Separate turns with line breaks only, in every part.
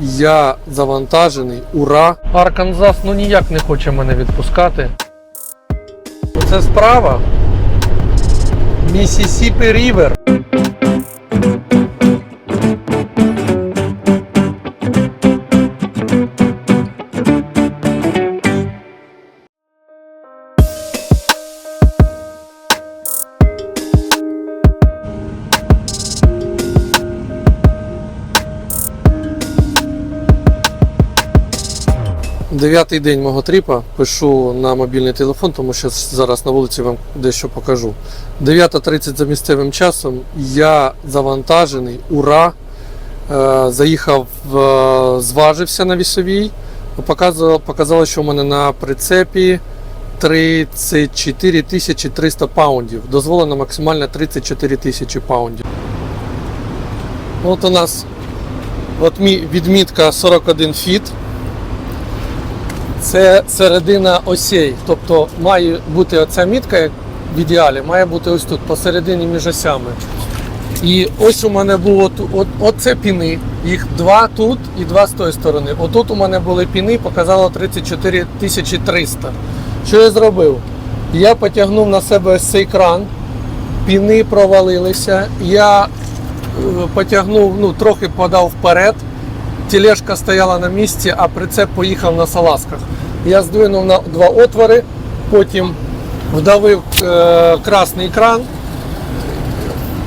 Я завантажений, ура! Арканзас ну ніяк не хоче мене відпускати. Це справа. Місісіпі Рівер. Дев'ятий день мого тріпа. Пишу на мобільний телефон, тому що зараз на вулиці вам дещо покажу. 9.30 за місцевим часом. Я завантажений, ура! Е, Заїхав, е, зважився на вісовій. Показало, показало, що у мене на прицепі 34 тисячі 300 паундів. Дозволено максимально 34 тисячі паундів. От у нас от відмітка 41 фіт. Це середина осей. Тобто має бути оця мітка в ідеалі, має бути ось тут посередині між осями. І ось у мене було от, от, оце піни. Їх два тут і два з тої сторони. Отут у мене були піни, показало 34 300. Що я зробив? Я потягнув на себе ось цей кран, піни провалилися. Я е, потягнув, ну, трохи подав вперед. Тележка стояла на місці, а прицеп поїхав на салазках. Я здвинув на два отвори, потім вдавив е, красний кран,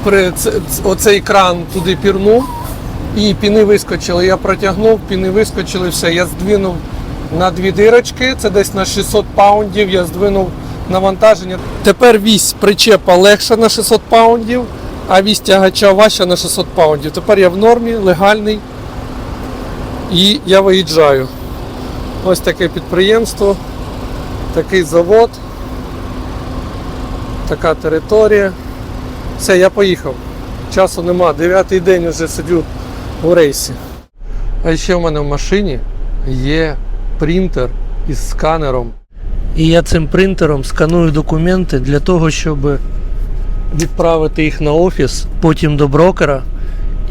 при, оцей кран туди пірнув, і піни вискочили. Я протягнув, піни вискочили, все. Я здвинув на дві дирочки, це десь на 600 паундів. Я здвинув навантаження. Тепер вісь причепа легша на 600 паундів, а вісь тягача важча на 600 паундів. Тепер я в нормі, легальний. І я виїжджаю. Ось таке підприємство, такий завод, така територія. Все, я поїхав. Часу нема. Дев'ятий день вже сиджу у рейсі. А ще в мене в машині є принтер із сканером. І я цим принтером сканую документи для того, щоб відправити їх на офіс, потім до брокера.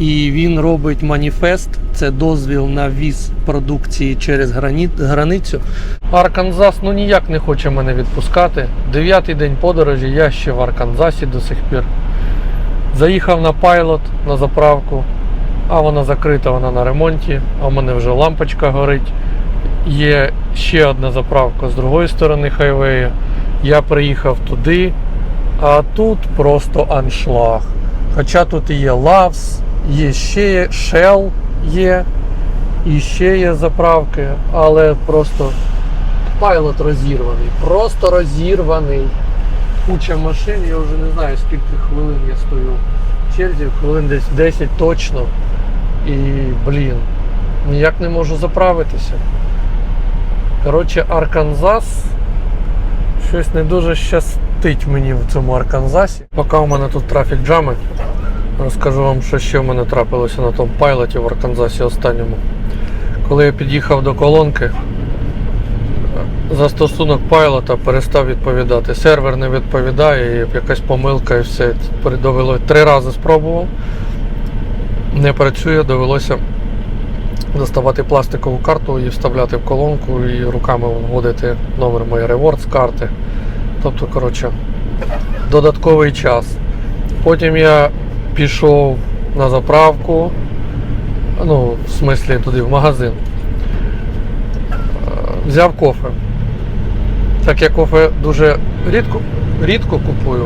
І він робить маніфест, це дозвіл на ввіз продукції через грані... границю. Арканзас ну ніяк не хоче мене відпускати. Дев'ятий день подорожі, я ще в Арканзасі до сих пір. Заїхав на пайлот на заправку, а вона закрита, вона на ремонті, а в мене вже лампочка горить. Є ще одна заправка з другої сторони хайвею. Я приїхав туди, а тут просто аншлаг. Хоча тут і є Loves, є ще Shell є, і ще є заправки, але просто пайлот розірваний. Просто розірваний. Куча машин, я вже не знаю скільки хвилин я стою в черзі, хвилин десь 10 точно. І, блін, ніяк не можу заправитися. Коротше, Арканзас щось не дуже щастить мені в цьому Арканзасі. Поки у мене тут трафік джами, розкажу вам, що ще в мене трапилося на тому пайлоті в Арканзасі останньому. Коли я під'їхав до колонки, застосунок пайлота перестав відповідати. Сервер не відповідає, і якась помилка і все. Довело три рази спробував. Не працює, довелося доставати пластикову карту і вставляти в колонку і руками вводити номер моєї реворд з карти. Тобто, коротше, додатковий час. Потім я пішов на заправку, ну, в смислі туди, в магазин. Е, Взяв кофе. Так я кофе дуже рідко, рідко купую.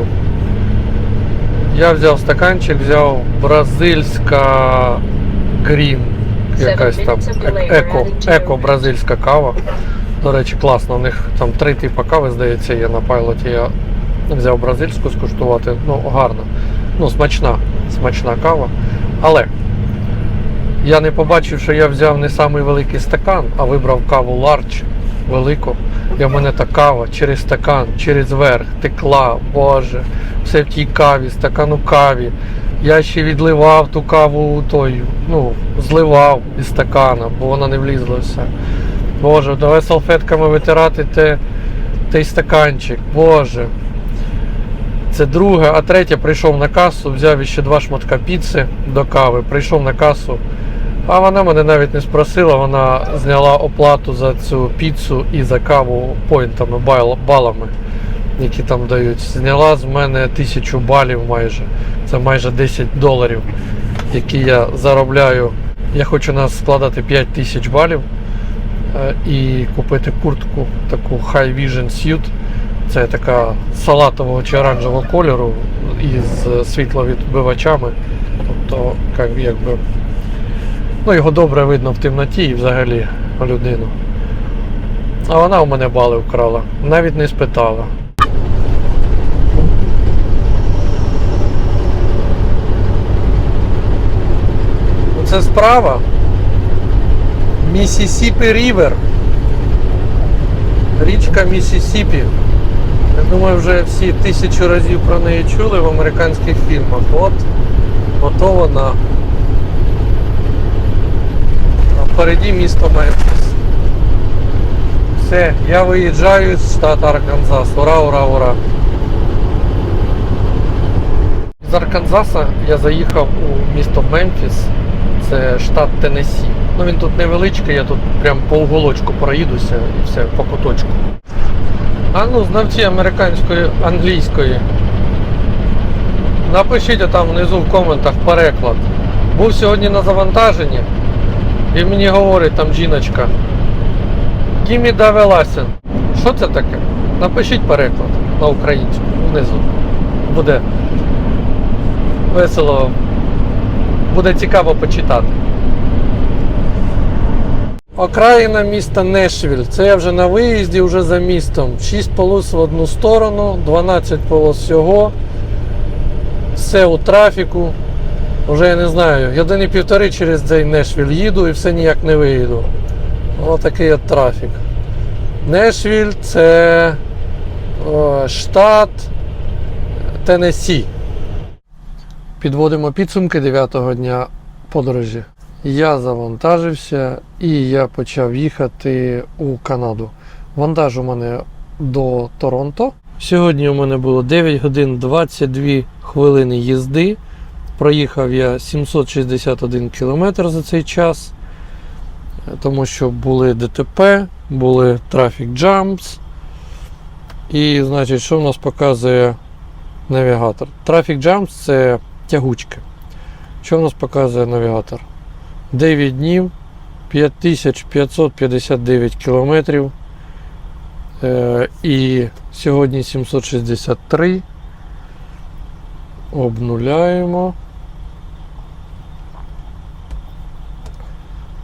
Я взяв стаканчик, взяв бразильська грін, якась там еко, еко бразильська кава. До речі, класно. У них там три типи кави, здається, є на пайлоті. Я взяв бразильську скуштувати. Ну, гарно. Ну, смачна, смачна кава. Але я не побачив, що я взяв не самий великий стакан, а вибрав каву ларч велику. В мене та кава через стакан, через верх, текла, боже, все в тій каві, стакану каві. Я ще відливав ту каву той, ну, зливав із стакана, бо вона не влізла все. Боже, давай салфетками витирати те, той стаканчик. Боже. Це друге, а третє прийшов на касу, взяв ще два шматка піци до кави, прийшов на касу, А вона мене навіть не спросила, вона зняла оплату за цю піцу і за каву поінтами, балами, які там дають. Зняла з мене тисячу балів майже. Це майже 10 доларів, які я заробляю. Я хочу нас складати 5 тисяч балів е, і купити куртку, таку High Vision Suit. Це така салатового чи оранжевого кольору із світловідбивачами. Тобто, якби, ну, його добре видно в темноті і взагалі людину. А вона у мене бали вкрала, навіть не спитала. Це справа. Місісіпі Рівер. Річка Місісіпі. Я думаю, вже всі тисячу разів про неї чули в американських фільмах. От, ото вона. А впереді місто Мемфіс. Все, я виїжджаю з штату Арканзас. Ура, ура, ура. З Арканзаса я заїхав у місто Мемфіс, це штат Теннессі. Ну він тут невеличкий, я тут прям по уголочку проїдуся і все, по куточку. А ну, знавці американської, англійської. Напишіть там внизу в коментах переклад. Був сьогодні на завантаженні, і мені говорить там жіночка. Гімі Давеласен. Що це таке? Напишіть переклад на українську внизу. Буде весело. Буде цікаво почитати. Окраїна міста Нешвіль. Це я вже на виїзді, вже за містом. 6 полос в одну сторону, 12 полос всього. Все у трафіку. Вже я не знаю, години півтори через цей Нешвіль їду і все ніяк не виїду. Ось такий от трафік. Нешвіль це о, штат Теннессі. Підводимо підсумки 9-го дня подорожі. Я завантажився і я почав їхати у Канаду. Вантаж у мене до Торонто. Сьогодні у мене було 9 годин 22 хвилини їзди. Проїхав я 761 кілометр за цей час, тому що були ДТП, були трафік джампс. І, значить, що в нас показує навігатор? Трафік джампс це тягучки. Що в нас показує навігатор? 9 днів, 5559 кілометрів. Е, і сьогодні 763. Обнуляємо.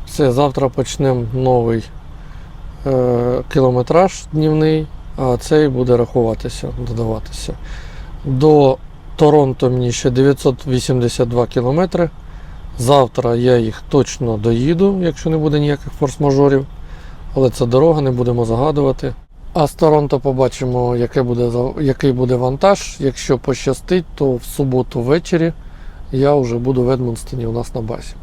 Все, завтра почнемо новий е, кілометраж днівний, а цей буде рахуватися, додаватися. До Торонто мені ще 982 кілометри. Завтра я їх точно доїду, якщо не буде ніяких форс-мажорів. Але це дорога, не будемо загадувати. А з Торонто побачимо, яке буде, який буде вантаж. Якщо пощастить, то в суботу ввечері я вже буду в Едмонстоні у нас на базі.